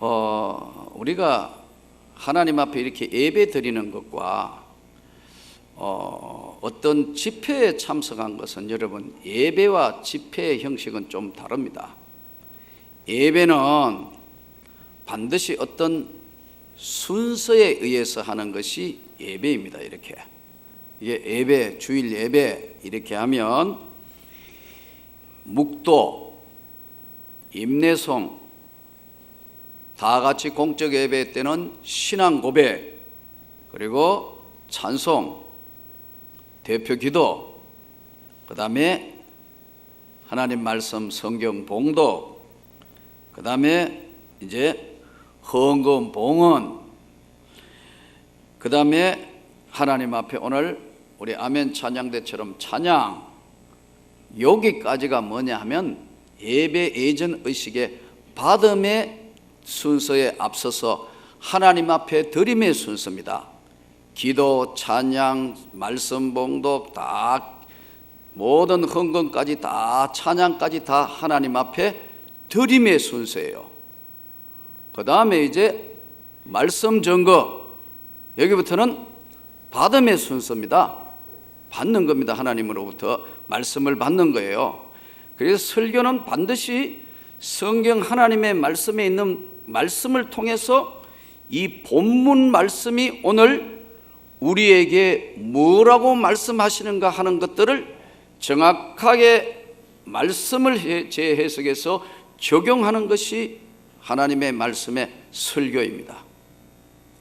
어, 우리가 하나님 앞에 이렇게 예배 드리는 것과 어, 어떤 집회에 참석한 것은 여러분 예배와 집회의 형식은 좀 다릅니다. 예배는 반드시 어떤 순서에 의해서 하는 것이 예배입니다. 이렇게 이게 예배 주일 예배 이렇게 하면 묵도 임내송 다 같이 공적 예배 때는 신앙 고백 그리고 찬송 대표 기도 그 다음에 하나님 말씀 성경 봉독 그 다음에 이제 헌금 봉헌 그 다음에 하나님 앞에 오늘 우리 아멘 찬양대처럼 찬양. 여기까지가 뭐냐 하면 예배 예전 의식의 받음의 순서에 앞서서 하나님 앞에 드림의 순서입니다. 기도, 찬양, 말씀 봉독 다 모든 헌금까지 다 찬양까지 다 하나님 앞에 드림의 순서예요. 그 다음에 이제 말씀 증거 여기부터는 받음의 순서입니다. 받는 겁니다. 하나님으로부터 말씀을 받는 거예요. 그래서 설교는 반드시 성경 하나님의 말씀에 있는 말씀을 통해서 이 본문 말씀이 오늘 우리에게 뭐라고 말씀하시는가 하는 것들을 정확하게 말씀을 재해석해서 적용하는 것이 하나님의 말씀의 설교입니다.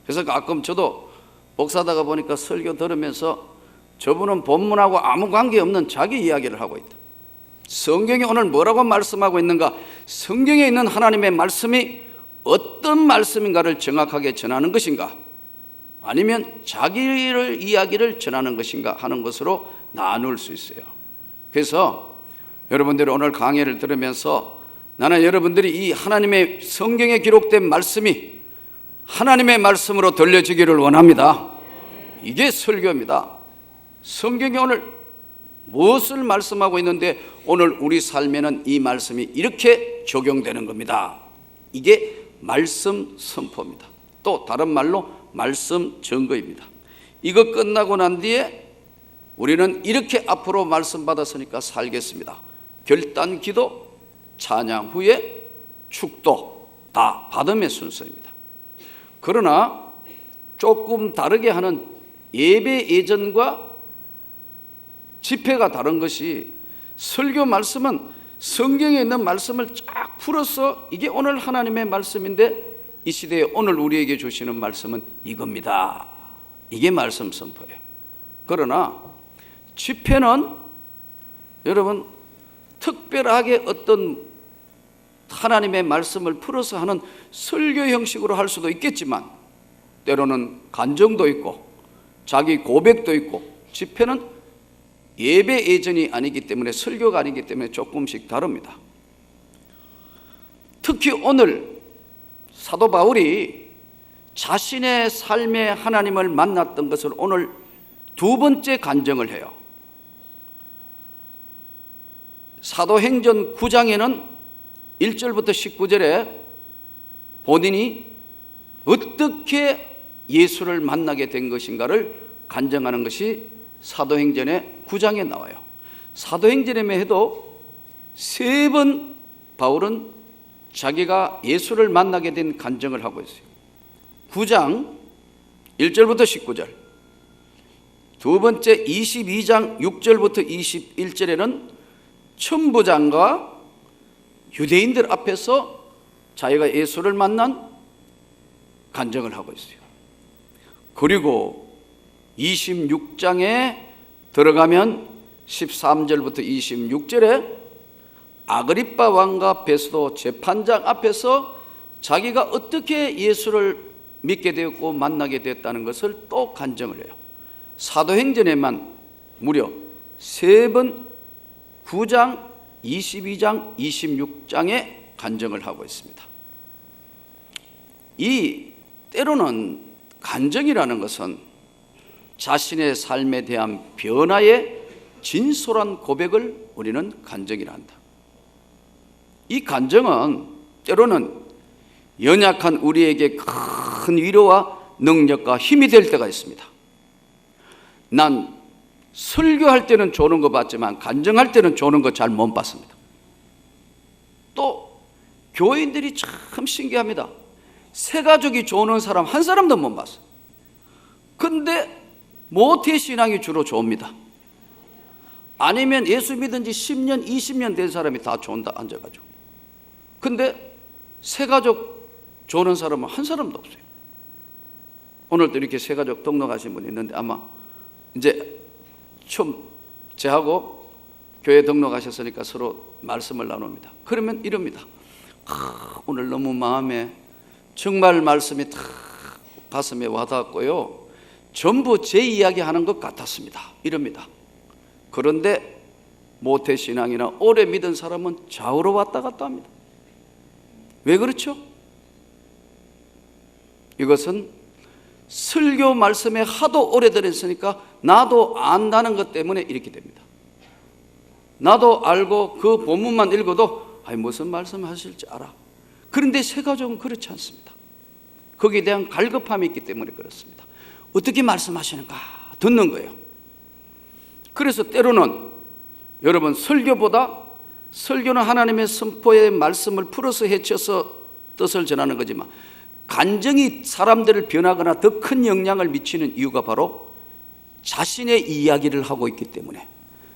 그래서 가끔 저도 목사다가 보니까 설교 들으면서 저분은 본문하고 아무 관계없는 자기 이야기를 하고 있다. 성경이 오늘 뭐라고 말씀하고 있는가? 성경에 있는 하나님의 말씀이 어떤 말씀인가를 정확하게 전하는 것인가? 아니면 자기를 이야기를 전하는 것인가 하는 것으로 나눌 수 있어요. 그래서 여러분들이 오늘 강의를 들으면서 나는 여러분들이 이 하나님의 성경에 기록된 말씀이 하나님의 말씀으로 들려지기를 원합니다. 이게 설교입니다. 성경이 오늘 무엇을 말씀하고 있는데 오늘 우리 삶에는 이 말씀이 이렇게 적용되는 겁니다. 이게 말씀 선포입니다. 또 다른 말로 말씀 증거입니다. 이거 끝나고 난 뒤에 우리는 이렇게 앞으로 말씀 받았으니까 살겠습니다. 결단 기도, 찬양 후에 축도 다 받음의 순서입니다. 그러나 조금 다르게 하는 예배 예전과 집회가 다른 것이 설교 말씀은 성경에 있는 말씀을 쫙 풀어서 이게 오늘 하나님의 말씀인데 이 시대에 오늘 우리에게 주시는 말씀은 이겁니다. 이게 말씀 선포예요. 그러나 집회는 여러분 특별하게 어떤 하나님의 말씀을 풀어서 하는 설교 형식으로 할 수도 있겠지만 때로는 간정도 있고 자기 고백도 있고 집회는 예배 예전이 아니기 때문에 설교가 아니기 때문에 조금씩 다릅니다. 특히 오늘 사도 바울이 자신의 삶의 하나님을 만났던 것을 오늘 두 번째 간정을 해요. 사도행전 9장에는 1절부터 19절에 본인이 어떻게 예수를 만나게 된 것인가를 간정하는 것이 사도행전의 9장에 나와요. 사도행전에 해도 세 번 바울은 자기가 예수를 만나게 된 간증을 하고 있어요. 9장 1절부터 19절. 두 번째 22장 6절부터 21절에는 천부장과 유대인들 앞에서 자기가 예수를 만난 간증을 하고 있어요. 그리고 26장에 들어가면 13절부터 26절에 아그리빠 왕과 베스도 재판장 앞에서 자기가 어떻게 예수를 믿게 되었고 만나게 되었다는 것을 또 간증을 해요. 사도행전에만 무려 세 번 9장, 22장, 26장에 간증을 하고 있습니다. 이 때로는 간증이라는 것은 자신의 삶에 대한 변화의 진솔한 고백을 우리는 간증이라 한다. 이 간증은 때로는 연약한 우리에게 큰 위로와 능력과 힘이 될 때가 있습니다. 난 설교할 때는 조는 거 봤지만 간증할 때는 조는 거잘 못 봤습니다. 또 교인들이 참 신기합니다. 새 가족이 조는 사람 한 사람도 못 봤어. 근데 모태 신앙이 주로 좋습니다. 아니면 예수 믿은 지 10년, 20년 된 사람이 다 좋은다 앉아가지고. 근데 새 가족 조는 사람은 한 사람도 없어요. 오늘도 이렇게 새 가족 등록하신 분이 있는데 아마 이제 처음 제하고 교회 등록하셨으니까 서로 말씀을 나눕니다. 그러면 이럽니다. 아, 오늘 너무 마음에 정말 말씀이 다 가슴에 와닿았고요. 전부 제 이야기 하는 것 같았습니다. 이럽니다. 그런데 모태 신앙이나 오래 믿은 사람은 좌우로 왔다 갔다 합니다. 왜 그렇죠? 이것은 설교 말씀에 하도 오래 들었으니까 나도 안다는 것 때문에 이렇게 됩니다. 나도 알고 그 본문만 읽어도 아니 무슨 말씀 하실지 알아. 그런데 새 가족은 그렇지 않습니다. 거기에 대한 갈급함이 있기 때문에 그렇습니다. 어떻게 말씀하시는가 듣는 거예요. 그래서 때로는 여러분 설교보다 설교는 하나님의 선포의 말씀을 풀어서 헤쳐서 뜻을 전하는 거지만 간정이 사람들을 변하거나 더 큰 영향을 미치는 이유가 바로 자신의 이야기를 하고 있기 때문에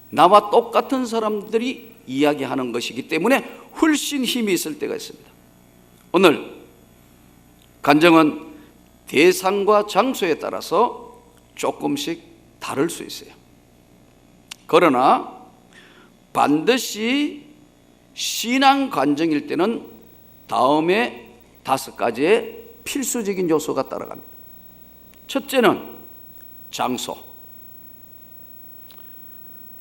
나와 똑같은 사람들이 이야기하는 것이기 때문에 훨씬 힘이 있을 때가 있습니다. 오늘 간정은 대상과 장소에 따라서 조금씩 다를 수 있어요. 그러나 반드시 신앙 간정일 때는 다음에 다섯 가지의 필수적인 요소가 따라갑니다. 첫째는 장소.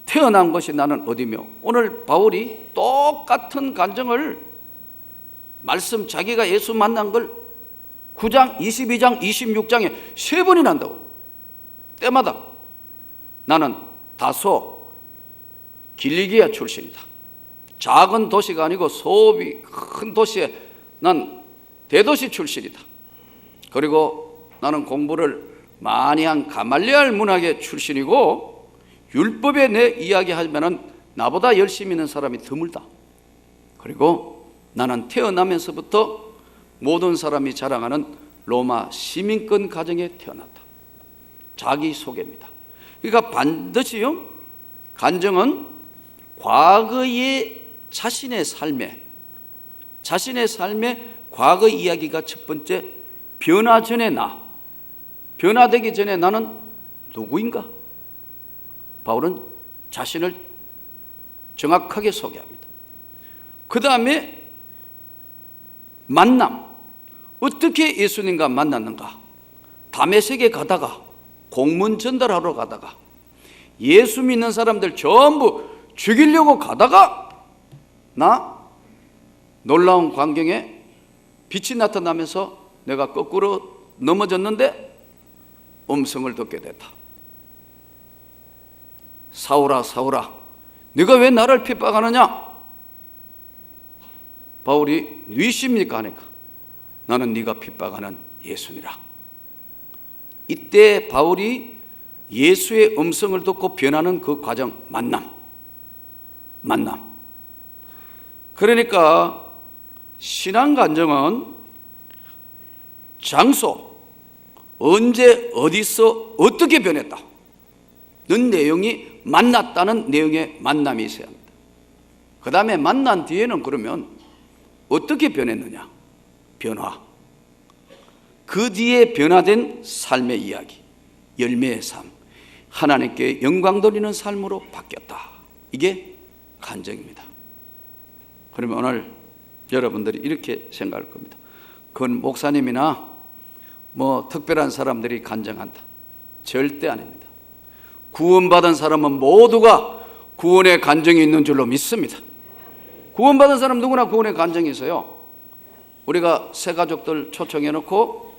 태어난 것이 나는 어디며 오늘 바울이 똑같은 간정을 말씀 자기가 예수 만난 걸 9장, 22장, 26장에 세 번이나 한다고. 때마다 나는 다소 길리기아 출신이다. 작은 도시가 아니고 소비 큰 도시에 난 대도시 출신이다. 그리고 나는 공부를 많이 한 가말리알 문학의 출신이고 율법에 내 이야기하면은 나보다 열심히 있는 사람이 드물다. 그리고 나는 태어나면서부터 모든 사람이 자랑하는 로마 시민권 가정에 태어났다. 자기 소개입니다. 그러니까 반드시요 간정은 과거의 자신의 삶에 자신의 삶의 과거 이야기가 첫 번째 변화 전에 나 변화되기 전에 나는 누구인가? 바울은 자신을 정확하게 소개합니다. 그 다음에 만남. 어떻게 예수님과 만났는가? 담에색에 가다가 공문 전달하러 가다가 예수 믿는 사람들 전부 죽이려고 가다가 나 놀라운 광경에 빛이 나타나면서 내가 거꾸로 넘어졌는데 음성을 듣게 됐다. 사울아 사울아 네가 왜 나를 핍박하느냐? 바울이 뉘십니까 하니까 나는 네가 핍박하는 예수니라. 이때 바울이 예수의 음성을 듣고 변하는 그 과정 만남. 만남. 그러니까 신앙 간정은 장소 언제 어디서 어떻게 변했다. 는 내용이 만났다는 내용의 만남이 있어야 합니다. 그 다음에 만난 뒤에는 그러면 어떻게 변했느냐 변화 그 뒤에 변화된 삶의 이야기 열매의 삶 하나님께 영광 돌리는 삶으로 바뀌었다 이게 간정입니다 그러면 오늘 여러분들이 이렇게 생각할 겁니다 그건 목사님이나 뭐 특별한 사람들이 간정한다. 절대 아닙니다. 구원받은 사람은 모두가 구원의 간정이 있는 줄로 믿습니다. 구원받은 사람 누구나 구원의 간정이 있어요. 우리가 새 가족들 초청해 놓고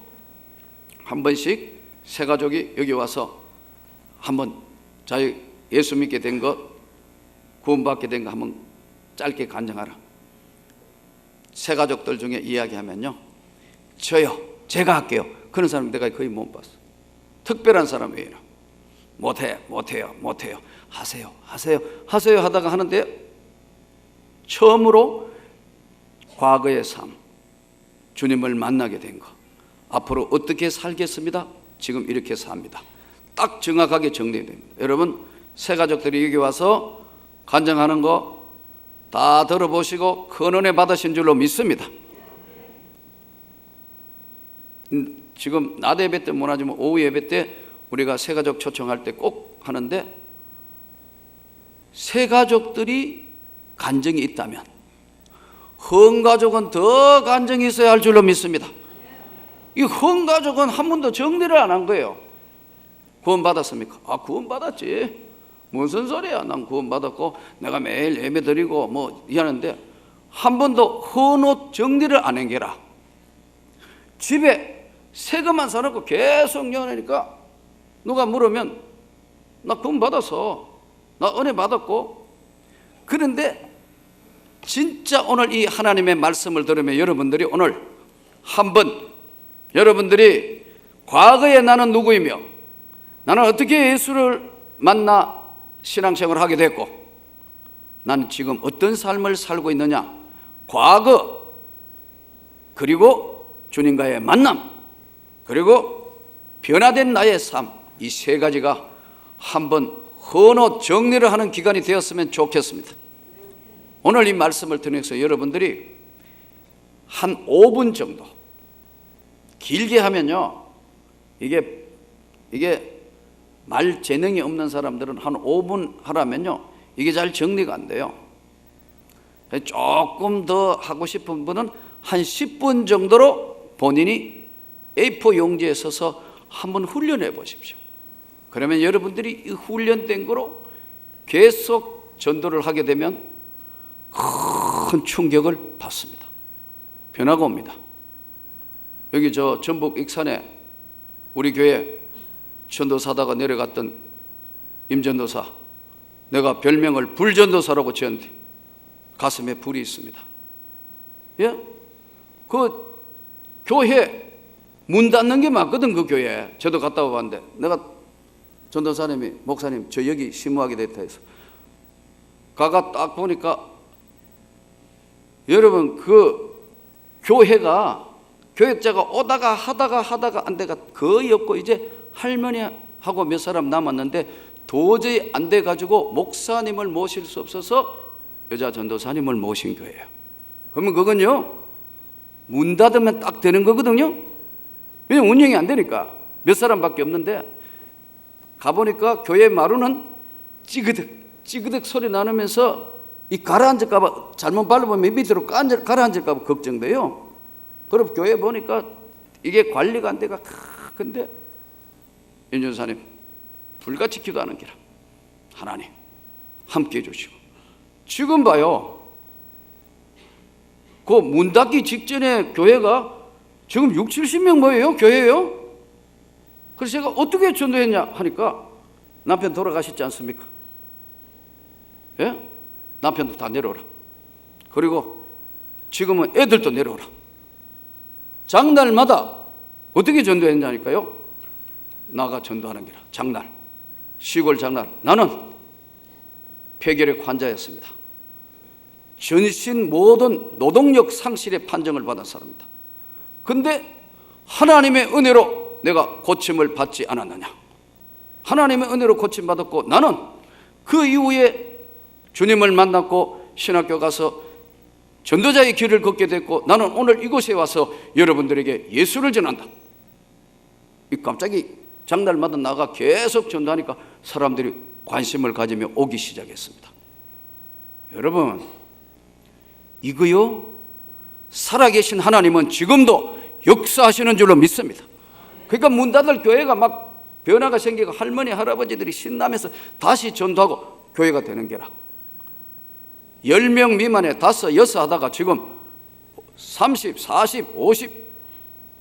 한 번씩 새 가족이 여기 와서 한번 자기 예수 믿게 된 것, 구원받게 된 거 한번 짧게 간증하라. 새 가족들 중에 이야기하면요. 저요 제가 할게요 그런 사람 내가 거의 못 봤어 특별한 사람 외에는 못해 못해요 못해요 하세요 하세요 하세요 하다가 하는데 처음으로 과거의 삶 주님을 만나게 된 거. 앞으로 어떻게 살겠습니다? 지금 이렇게 삽니다. 딱 정확하게 정리됩니다. 여러분 새 가족들이 여기 와서 간증하는 거 다 들어보시고 큰 은혜 받으신 줄로 믿습니다. 음, 지금 낮 예배 때 못하지만 오후 예배 때 우리가 새 가족 초청할 때 꼭 하는데 새 가족들이 간증이 있다면 헌 가족은 더 간증이 있어야 할 줄로 믿습니다. 이 헌 가족은 한 번도 정리를 안 한 거예요. 구원 받았습니까? 아 구원 받았지. 무슨 소리야? 난 구원 받았고 내가 매일 예배 드리고 뭐 이하는데 한 번도 헌옷 정리를 안 한게라. 집에 세금만 사놓고 계속 연하니까 누가 물으면 나 구원 받았어. 나 은혜 받았고 그런데 진짜 오늘 이 하나님의 말씀을 들으면 여러분들이 오늘 한번 여러분들이 과거에 나는 누구이며 나는 어떻게 예수를 만나 신앙생활을 하게 됐고 나는 지금 어떤 삶을 살고 있느냐 과거 그리고 주님과의 만남 그리고 변화된 나의 삶 이 세 가지가 한번 헌옷 정리를 하는 기간이 되었으면 좋겠습니다. 오늘 이 말씀을 통해서 여러분들이 한 5분 정도 길게 하면요 이게 이게 말 재능이 없는 사람들은 한 5분 하라면요 이게 잘 정리가 안 돼요. 조금 더 하고 싶은 분은 한 10분 정도로 본인이 A4 용지에 서서 한번 훈련해 보십시오. 그러면 여러분들이 이 훈련된 거로 계속 전도를 하게 되면 큰 충격을 받습니다. 변화가 옵니다. 여기 저 전북 익산에 우리 교회 전도사다가 내려갔던 임전도사 내가 별명을 불전도사라고 지었는데 가슴에 불이 있습니다. 예? 그 교회 문 닫는 게 맞거든 그 교회. 저도 갔다 와봤는데 내가 전도사님이 목사님 저 여기 심무하게 됐다 해서 가가 딱 보니까 여러분 그 교회가 교역자가 오다가 하다가 하다가 안 돼가 거의 없고 이제 할머니하고 몇 사람 남았는데 도저히 안 돼 가지고 목사님을 모실 수 없어서 여자 전도사님을 모신 거예요. 그러면 그건요 문 닫으면 딱 되는 거거든요. 왜냐 운영이 안 되니까 몇 사람밖에 없는데 가보니까 교회 마루는 찌그득 찌그득 소리 나누면서 이 가라앉을까봐 잘못 밟으면 밑으로 가라앉을- 가라앉을까봐 걱정돼요. 그럼 교회 보니까 이게 관리가 안 돼가 근데 윤전사님 불같이 기도하는 기라 하나님 함께 해주시고 지금 봐요 그 문 닫기 직전에 교회가 지금 6, 70명 모여요 교회요 그래서 제가 어떻게 전도했냐 하니까 남편 돌아가셨지 않습니까 예? 남편도 다 내려오라. 그리고 지금은 애들도 내려오라. 장날마다 어떻게 전도했냐니까요. 나가 전도하는 게라. 장날. 시골 장날. 나는 폐결핵 환자였습니다. 전신 모든 노동력 상실의 판정을 받은 사람입니다. 근데 하나님의 은혜로 내가 고침을 받지 않았느냐? 하나님의 은혜로 고침 받았고 나는 그 이후에 주님을 만났고 신학교 가서 전도자의 길을 걷게 됐고 나는 오늘 이곳에 와서 여러분들에게 예수를 전한다. 이 갑자기 장날마다 나가 계속 전도하니까 사람들이 관심을 가지며 오기 시작했습니다. 여러분, 이거요, 살아계신 하나님은 지금도 역사하시는 줄로 믿습니다. 그러니까 문 닫을 교회가 막 변화가 생기고 할머니, 할아버지들이 신나면서 다시 전도하고 교회가 되는 게라. 10명 미만에 다섯, 여섯 하다가 지금 30, 40, 50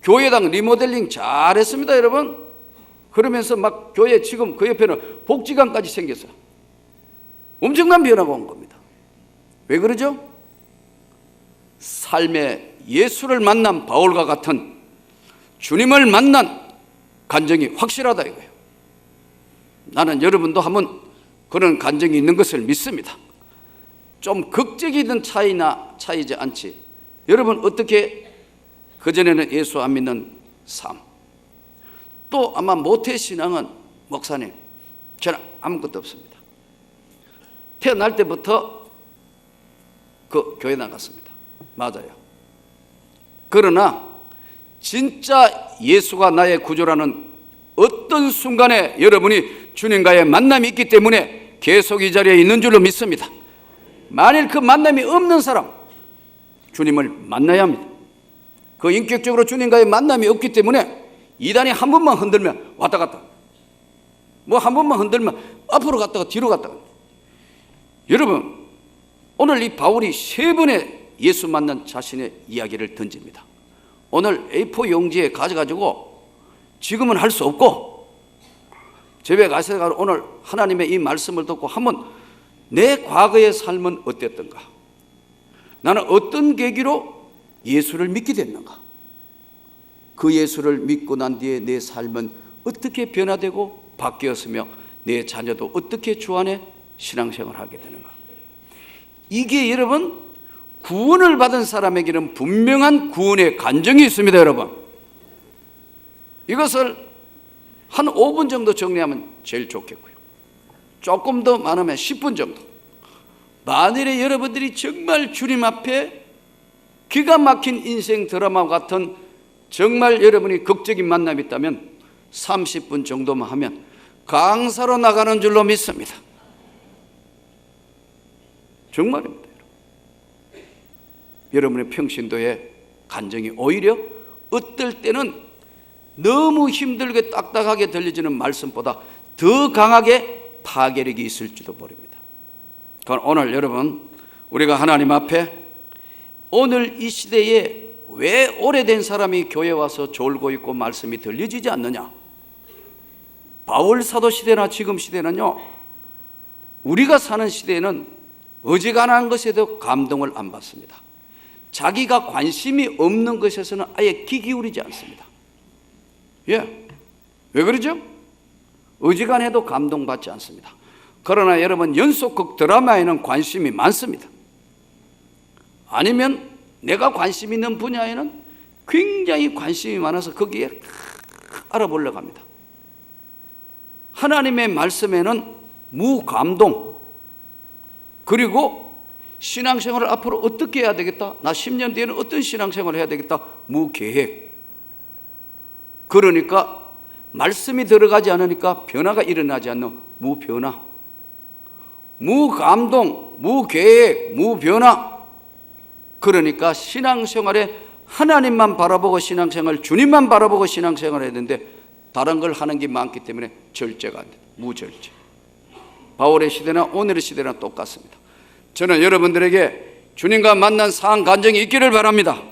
교회당 리모델링 잘했습니다, 여러분. 그러면서 막 교회 지금 그 옆에는 복지관까지 생겼어요. 엄청난 변화가 온 겁니다. 왜 그러죠? 삶에 예수를 만난 바울과 같은 주님을 만난 간정이 확실하다 이거예요. 나는 여러분도 한번 그런 간정이 있는 것을 믿습니다. 좀 극적이든 차이나 차이지 않지. 여러분 어떻게 그전에는 예수 안 믿는 삶. 또 아마 모태 신앙은 목사님 저는 아무것도 없습니다. 태어날 때부터 그 교회 나갔습니다. 맞아요. 그러나 진짜 예수가 나의 구조라는 어떤 순간에 여러분이 주님과의 만남이 있기 때문에 계속 이 자리에 있는 줄로 믿습니다. 만일 그 만남이 없는 사람, 주님을 만나야 합니다. 그 인격적으로 주님과의 만남이 없기 때문에 이단이 한 번만 흔들면 왔다 갔다. 뭐 한 번만 흔들면 앞으로 갔다가 뒤로 갔다가. 여러분, 오늘 이 바울이 세 번의 예수 만난 자신의 이야기를 던집니다. 오늘 A4 용지에 가져가지고 지금은 할 수 없고 집에 가서 오늘 하나님의 이 말씀을 듣고 한번 내 과거의 삶은 어땠던가? 나는 어떤 계기로 예수를 믿게 됐는가? 그 예수를 믿고 난 뒤에 내 삶은 어떻게 변화되고 바뀌었으며 내 자녀도 어떻게 주 안에 신앙생활을 하게 되는가? 이게 여러분 구원을 받은 사람에게는 분명한 구원의 간정이 있습니다, 여러분. 이것을 한 5분 정도 정리하면 제일 좋겠고요. 조금 더 많으면 10분 정도. 만일에 여러분들이 정말 주님 앞에 기가 막힌 인생 드라마 같은 정말 여러분이 극적인 만남이 있다면 30분 정도만 하면 강사로 나가는 줄로 믿습니다. 정말입니다. 여러분의 평신도의 간정이 오히려 어떨 때는 너무 힘들게 딱딱하게 들려지는 말씀보다 더 강하게 파괴력이 있을지도 모릅니다. 그건 오늘 여러분 우리가 하나님 앞에 오늘 이 시대에 왜 오래된 사람이 교회 와서 졸고 있고 말씀이 들려지지 않느냐? 바울 사도 시대나 지금 시대는요. 우리가 사는 시대에는 어지간한 것에도 감동을 안 받습니다. 자기가 관심이 없는 것에서는 아예 귀 기울이지 않습니다. 예. 왜 그러죠? 어지간해도 감동받지 않습니다. 그러나 여러분 연속극 드라마에는 관심이 많습니다. 아니면 내가 관심 있는 분야에는 굉장히 관심이 많아서 거기에 알아보려고 합니다. 하나님의 말씀에는 무감동 그리고 신앙생활을 앞으로 어떻게 해야 되겠다? 나 10년 뒤에는 어떤 신앙생활을 해야 되겠다? 무계획. 그러니까 말씀이 들어가지 않으니까 변화가 일어나지 않는 무변화. 무감동, 무계획, 무변화. 그러니까 신앙생활에 하나님만 바라보고 신앙생활, 주님만 바라보고 신앙생활을 해야 되는데 다른 걸 하는 게 많기 때문에 절제가 안 돼. 무절제. 바울의 시대나 오늘의 시대나 똑같습니다. 저는 여러분들에게 주님과 만난 상한 간정이 있기를 바랍니다.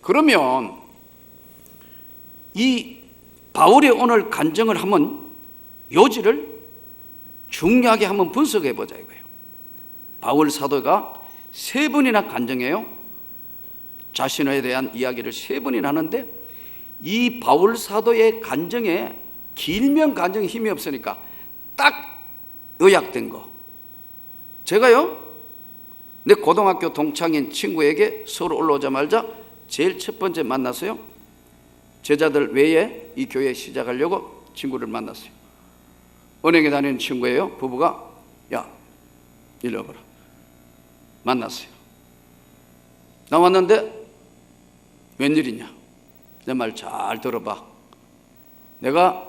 그러면 이 바울의 오늘 간정을 한번 요지를 중요하게 한번 분석해 보자 이거예요. 바울 사도가 세 번이나 간정해요. 자신에 대한 이야기를 세 번이나 하는데 이 바울 사도의 간정에 길면 간정에 힘이 없으니까 딱 요약된 거. 제가요, 내 고등학교 동창인 친구에게 서울 올라오자마자 제일 첫 번째 만났어요. 제자들 외에 이 교회 시작하려고 친구를 만났어요. 은행에 다니는 친구예요. 부부가 야, 일로 와봐라. 만났어요. 나왔는데 웬일이냐? 내 말 잘 들어봐. 내가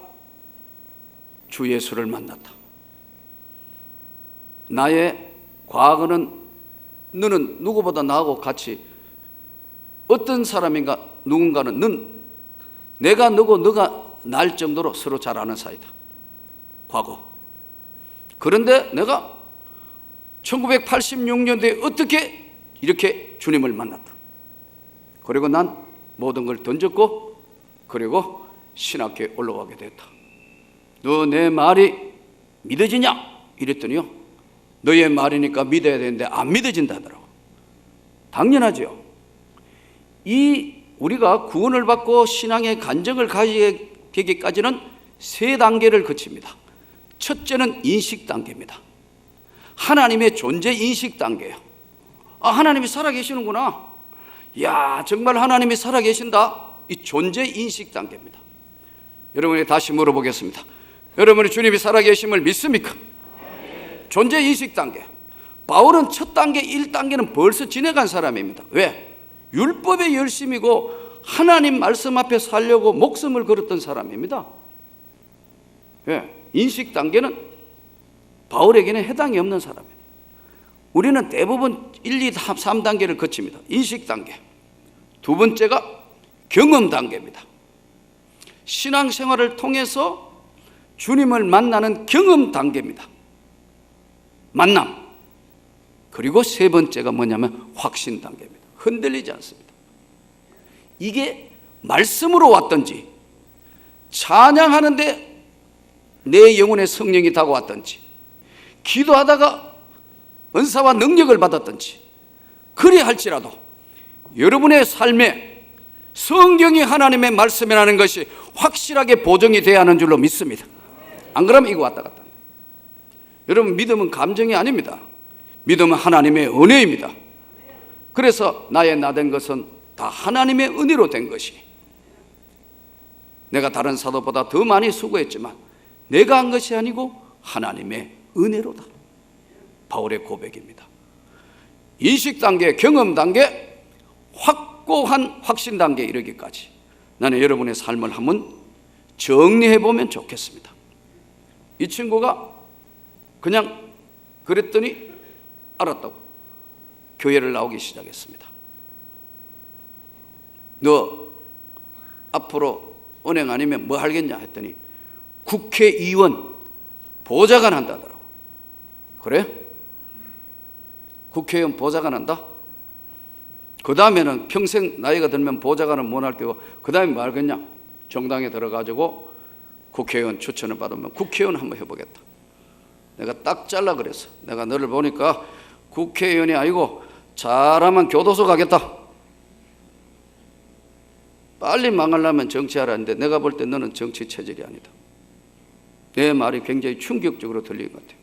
주 예수를 만났다. 나의 과거는 너는 누구보다 나하고 같이 어떤 사람인가 누군가는 넌 내가 너고 너가 날 정도로 서로 잘 아는 사이다. 과거. 그런데 내가 1986년도에 어떻게 이렇게 주님을 만났다. 그리고 난 모든 걸 던졌고 그리고 신학교에 올라가게 됐다. 너 내 말이 믿어지냐? 이랬더니요. 너의 말이니까 믿어야 되는데 안 믿어진다더라고. 당연하죠. 이 우리가 구원을 받고 신앙의 간정을 가지게 되기까지는 세 단계를 거칩니다. 첫째는 인식 단계입니다. 하나님의 존재 인식 단계예요. 아, 하나님이 살아계시는구나. 야, 정말 하나님이 살아계신다. 이 존재 인식 단계입니다. 여러분이 다시 물어보겠습니다. 여러분이 주님이 살아계심을 믿습니까? 존재 인식 단계. 바울은 첫 단계, 1단계는 벌써 지나간 사람입니다. 왜? 율법의 열심이고 하나님 말씀 앞에 살려고 목숨을 걸었던 사람입니다. 왜? 인식 단계는 바울에게는 해당이 없는 사람입니다. 우리는 대부분 1, 2, 3 단계를 거칩니다. 인식 단계. 두 번째가 경험 단계입니다. 신앙생활을 통해서 주님을 만나는 경험 단계입니다. 만남. 그리고 세 번째가 뭐냐면 확신 단계입니다. 흔들리지 않습니다. 이게 말씀으로 왔든지 찬양하는데 내 영혼의 성령이 다가왔든지 기도하다가 은사와 능력을 받았든지 그리 할지라도 여러분의 삶에 성경이 하나님의 말씀이라는 것이 확실하게 보정이 돼야 하는 줄로 믿습니다. 안 그러면 이거 왔다 갔다. 여러분 믿음은 감정이 아닙니다. 믿음은 하나님의 은혜입니다. 그래서 나의 나 된 것은 다 하나님의 은혜로 된 것이. 내가 다른 사도보다 더 많이 수고했지만 내가 한 것이 아니고 하나님의 은혜로다. 바울의 고백입니다. 인식 단계, 경험 단계, 확고한 확신 단계에 이르기까지 나는 여러분의 삶을 한번 정리해 보면 좋겠습니다. 이 친구가 그냥 그랬더니 알았다고 교회를 나오기 시작했습니다. 너 앞으로 은행 아니면 뭐 하겠냐 했더니 국회의원 보좌관 한다더라고. 그래? 국회의원 보좌관 한다? 그 다음에는 평생 나이가 들면 보좌관은 못할 거고, 그 다음에 뭐 하겠냐? 정당에 들어가지고 국회의원 추천을 받으면 국회의원 한번 해보겠다. 내가 딱 잘라 그랬어. 내가 너를 보니까 국회의원이 아니고 잘하면 교도소 가겠다. 빨리 망하려면 정치하라는데 내가 볼 때 너는 정치 체질이 아니다. 내 말이 굉장히 충격적으로 들린 것 같아요.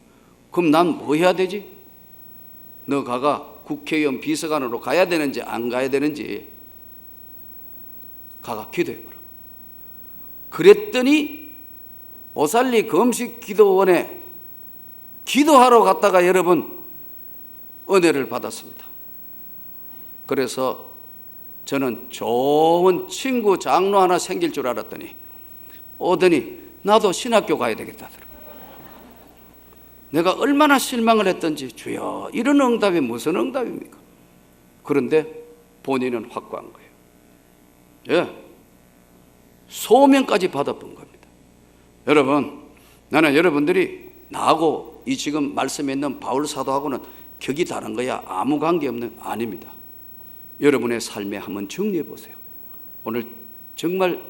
그럼 난 뭐 해야 되지? 너 가가 국회의원 비서관으로 가야 되는지 안 가야 되는지 가가 기도해보라. 그랬더니 오살리 금식 기도원에 기도하러 갔다가 여러분 은혜를 받았습니다. 그래서 저는 좋은 친구 장로 하나 생길 줄 알았더니 오더니 나도 신학교 가야 되겠다. 내가 얼마나 실망을 했던지 주여 이런 응답이 무슨 응답입니까? 그런데 본인은 확고한 거예요. 예. 소명까지 받아본 겁니다. 여러분, 나는 여러분들이 나하고 이 지금 말씀에 있는 바울 사도하고는 격이 다른 거야. 아무 관계 없는 아닙니다. 여러분의 삶에 한번 정리해 보세요. 오늘 정말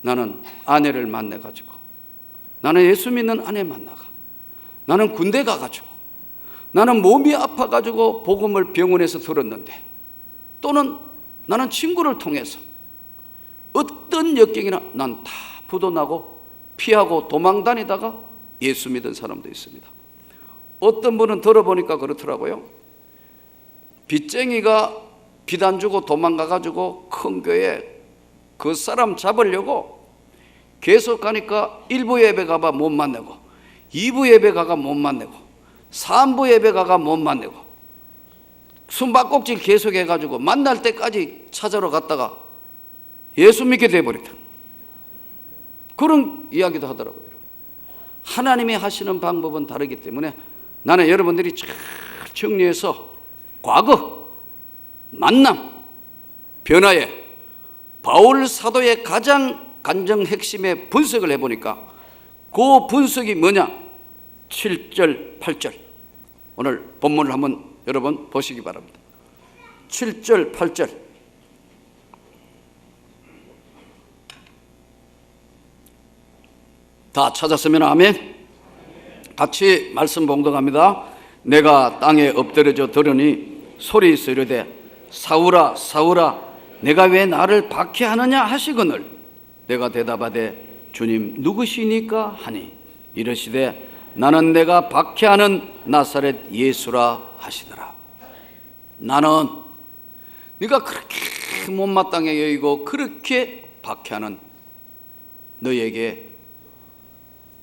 나는 아내를 만나 가지고 나는 예수 믿는 아내 만나가 나는 군대 가 가지고 나는 몸이 아파 가지고 복음을 병원에서 들었는데 또는 나는 친구를 통해서 어떤 역경이나 난 다 부도나고 피하고 도망 다니다가 예수 믿은 사람도 있습니다. 어떤 분은 들어보니까 그렇더라고요. 빚쟁이가 빚안 주고 도망가 가지고 큰 교회 그 사람 잡으려고 계속 가니까 일부 예배 가봐 못 만나고 2부 예배 가가 못 만나고 3부 예배 가가 못 만나고 숨바꼭질 계속 해가지고 만날 때까지 찾아러 갔다가 예수 믿게 돼버렸다. 그런 이야기도 하더라고요. 하나님이 하시는 방법은 다르기 때문에 나는 여러분들이 잘 정리해서 과거, 만남, 변화에 바울 사도의 가장 간정 핵심의 분석을 해보니까 그 분석이 뭐냐? 7절, 8절. 오늘 본문을 한번 여러분 보시기 바랍니다. 7절, 8절. 다 찾았으면 아멘. 같이 말씀 봉독합니다. 내가 땅에 엎드려져 들으니 소리 이르되 사울아 사울아 내가 왜 나를 박해하느냐 하시거늘 내가 대답하되 주님 누구시니까 하니 이르시되 나는 내가 박해하는 나사렛 예수라 하시더라 나는 네가 그렇게 못마땅해 여기고 그렇게 박해하는 너에게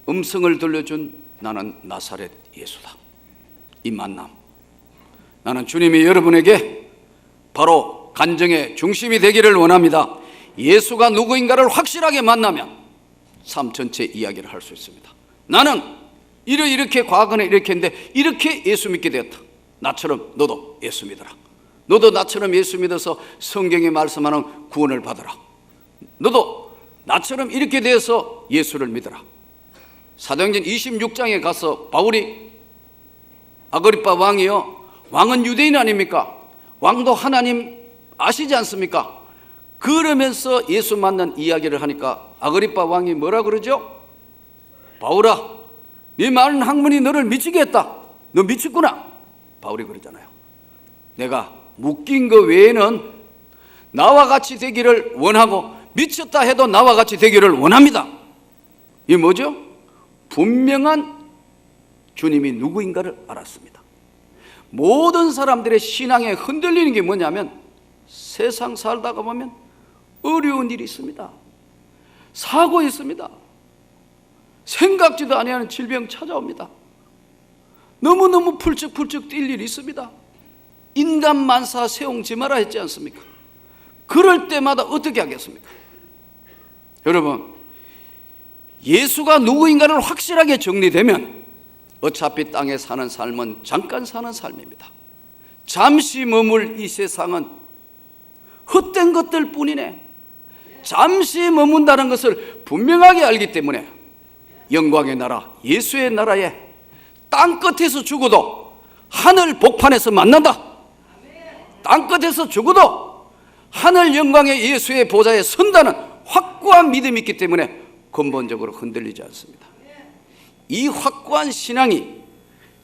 음성을 들려준 나는 나사렛 예수다. 이 만남. 나는 주님이 여러분에게 바로 간정의 중심이 되기를 원합니다. 예수가 누구인가를 확실하게 만나면 삶 전체 이야기를 할 수 있습니다. 나는 이러 이렇게 과거에 이렇게 했는데 이렇게 예수 믿게 되었다. 나처럼 너도 예수 믿어라. 너도 나처럼 예수 믿어서 성경에 말씀하는 구원을 받아라. 너도 나처럼 이렇게 돼서 예수를 믿어라. 사도행전 26장에 가서 바울이 아그리파 왕이요. 왕은 유대인 아닙니까? 왕도 하나님 아시지 않습니까? 그러면서 예수 만난 이야기를 하니까 아그리파 왕이 뭐라 그러죠? 바울아, 네 많은 학문이 너를 미치게 했다. 너 미쳤구나. 바울이 그러잖아요. 내가 묶인 것 외에는 나와 같이 되기를 원하고 미쳤다 해도 나와 같이 되기를 원합니다. 이게 뭐죠? 분명한 주님이 누구인가를 알았습니다. 모든 사람들의 신앙에 흔들리는 게 뭐냐면 세상 살다가 보면 어려운 일이 있습니다. 사고 있습니다. 생각지도 아니하는 질병 찾아옵니다. 너무너무 풀쩍풀쩍 뛸 일이 있습니다. 인간 만사 세웅지 마라 했지 않습니까? 그럴 때마다 어떻게 하겠습니까? 여러분, 예수가 누구인가를 확실하게 정리되면 어차피 땅에 사는 삶은 잠깐 사는 삶입니다. 잠시 머물 이 세상은 헛된 것들 뿐이네. 잠시 머문다는 것을 분명하게 알기 때문에 영광의 나라, 예수의 나라에 땅 끝에서 죽어도 하늘 복판에서 만난다. 땅 끝에서 죽어도 하늘 영광의 예수의 보좌에 선다는 확고한 믿음이 있기 때문에 근본적으로 흔들리지 않습니다. 이 확고한 신앙이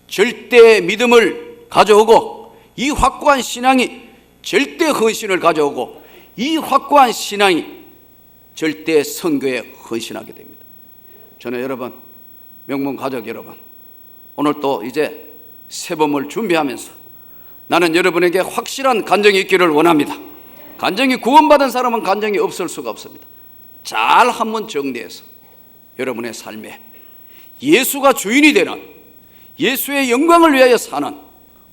절대 믿음을 가져오고 이 확고한 신앙이 절대 헌신을 가져오고 이 확고한 신앙이 절대 선교에 헌신하게 됩니다. 저는 여러분 명문 가족 여러분 오늘 또 이제 새봄을 준비하면서 나는 여러분에게 확실한 간정이 있기를 원합니다. 간정이 구원받은 사람은 간정이 없을 수가 없습니다. 잘 한번 정리해서 여러분의 삶에 예수가 주인이 되는 예수의 영광을 위하여 사는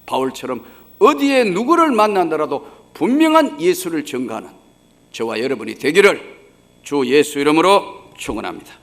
바울처럼 어디에 누구를 만난다라도 분명한 예수를 증거하는 저와 여러분이 되기를 주 예수 이름으로 축원합니다.